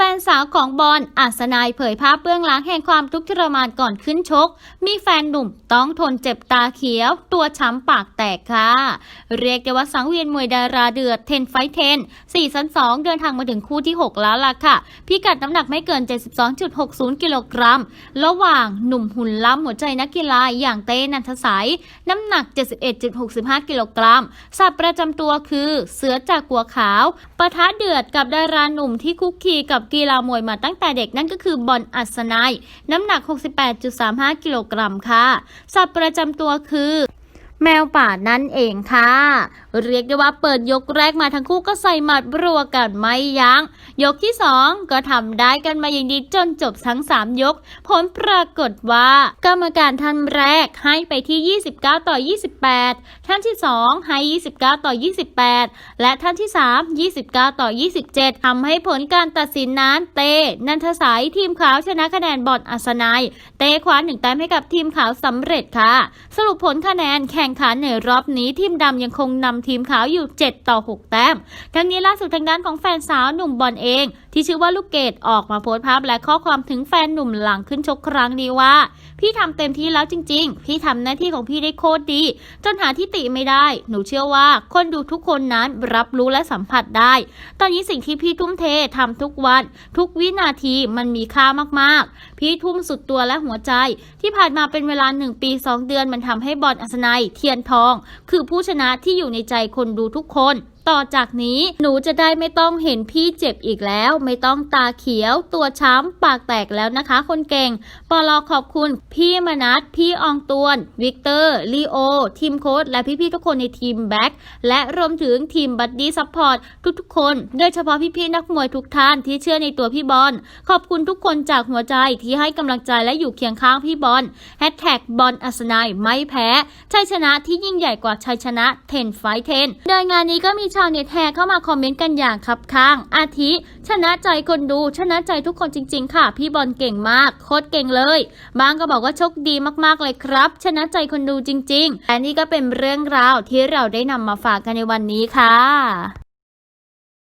แฟนสาวของบอลอัศนายเผยภาพเบื้องหลังแห่งความทุกข์ทรมานก่อนขึ้นชก มีแฟนหนุ่มต้องทนเจ็บตาเขียว ตัวช้ำปากแตกค่ะ เรียกได้ว่าสังเวียนมวยดาราเดือดเทนไฟเทนสี่ซันสองเดินทางมาถึงคู่ที่ 6 แล้วล่ะค่ะ พิกัดน้ำหนักไม่เกิน 72.60 กิโลกรัม ระหว่างหนุ่มหุ่นล้ำหัวใจนักกีฬาอย่างเต้นันทสัยน้ำหนัก 71.65 กิโลกรัมศัพท์ประจำตัวคือเสือจากกัวขาวปะทะเดือดกับดาราหนุ่มที่คุกคีกับกีฬามวยมาตั้งแต่เด็กนั่นก็คือบอลอัศนัย น้ำหนัก 68.35 กิโลกรัมค่ะ สัตว์ประจำตัวคือ แมวป่านั่นเองค่ะ เรียกได้ว่าเปิดยกแรกมาทั้งคู่ก็ใส่หมัดรัวกันไม่ยัง้ง ยกที่ 2 ก็ทำได้กันมาอย่างดีจนจบทั้ง 3 ยก ผลปรากฏว่า กรรมการท่านแรกให้ไปที่ 29 ต่อ 28 ท่านที่ 2 ให้ 29 ต่อ 28 และท่านที่ 3 29 ต่อ 27ทำให้ผลการตัดสินนั้นเต นันทสายทีมขาวชนะคะแนนบอลอัศนัย เตคว้าหนึ่งแต้มให้กับทีมขาวสำเร็จค่ะ สรุปผลคะแนนแข่งขันในรอบนี้ทีมดำยังคงนำทีมขาวอยู่ 7 ต่อ 6 แต้ม ทั้งนี้ล่าสุดทางด้านของแฟนสาวหนุ่มบอลเอง ที่ชื่อว่าลูกเกดออกมาโพสต์ภาพและข้อความถึงแฟนหนุ่มหลังขึ้นชกครั้งนี้ว่า พี่ทำเต็มที่แล้วจริง ๆ พี่ทำหน้าที่ของพี่ได้โคตรดี จนหาที่ติไม่ได้ หนูเชื่อว่าคนดูทุกคนนั้นรับรู้และสัมผัสได้ ตอนนี้สิ่งที่พี่ทุ่มเททำทุกวัน ทุกวินาทีมันมีค่ามากๆ พี่ทุ่มสุดตัวและหัวใจ ที่ผ่านมาเป็นเวลา 1 ปี 2 เดือนมันทำให้บอลอัศนัยเทียนทอง คือผู้ชนะที่อยู่ในใจคนดูทุกคน ต่อจากนี้หนูจะได้ไม่ต้องเห็นพี่เจ็บอีกแล้ว ไม่ต้องตาเขียว ตัวช้ำปากแตกแล้วนะคะ คนเก่งปลอขอบคุณ พี่มนัทพี่อองตวน วิกเตอร์ลีโอ ทีมโค้ชและพี่ๆทุกคนในทีมแบ็กและรวมถึงทีมบัดดี้ซัพพอร์ตทุกๆ คนโดยเฉพาะพี่ๆนักมวยทุกท่านที่เชื่อในตัวพี่บอลขอบคุณทุกคนจากหัวใจที่ให้กำลังใจและอยู่เคียงข้างพี่บอลแฮชแท็กบอลอัศนัยไม่แพ้ชัยชนะที่ยิ่งใหญ่กว่าชัยชนะเทนไฟเทนโดยงานนี้ก็มีชาวเน็ตแห่เข้ามาคอมเมนต์กันอย่างคับค้าง อาทิ ชนะใจคนดู ชนะใจทุกคนจริง ๆ ค่ะ พี่บอลเก่งมาก โคตรเก่งเลย บางก็บอกว่าโชคดีมากๆเลยครับ ชนะใจคนดูจริงๆและนี่ก็เป็นเรื่องราวที่เราได้นำมาฝากกันในวันนี้ค่ะ